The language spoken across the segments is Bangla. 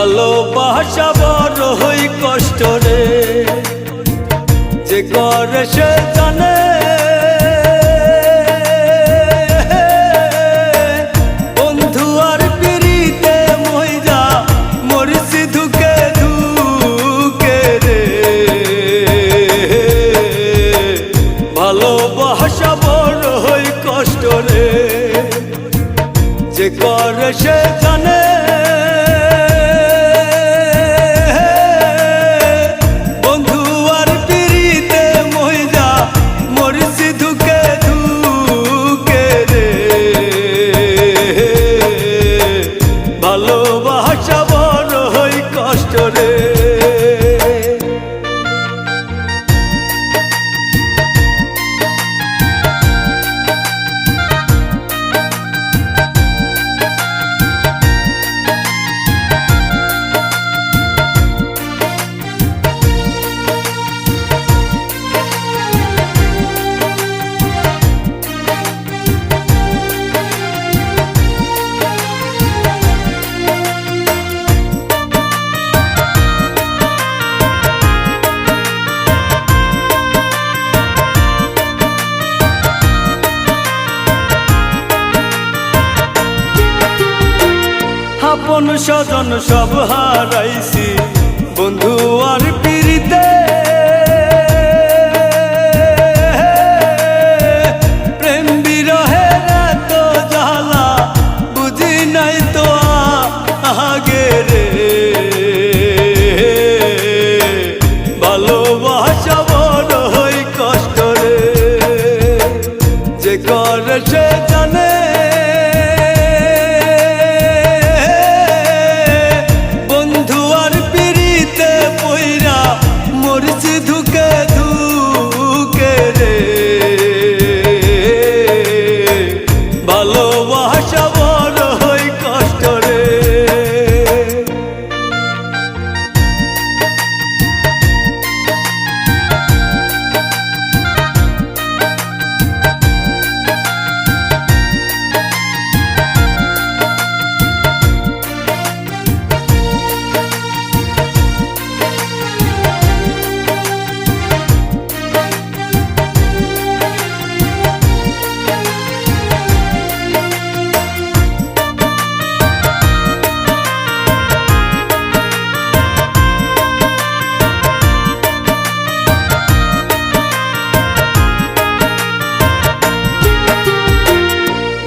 ভালোবাসা বড় হই কষ্ট রে। যে করে সে জানে। বন্ধু আর পিড়িতে মইজা মরিসি ধুকে ধুকে রে। ভালোবাসা বড় হই কষ্ট রে। যে করে সে জানে। আপন স্বজন সব হারাইছি। বন্ধু আর পিড়িতে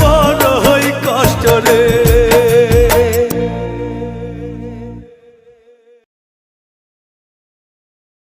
বড়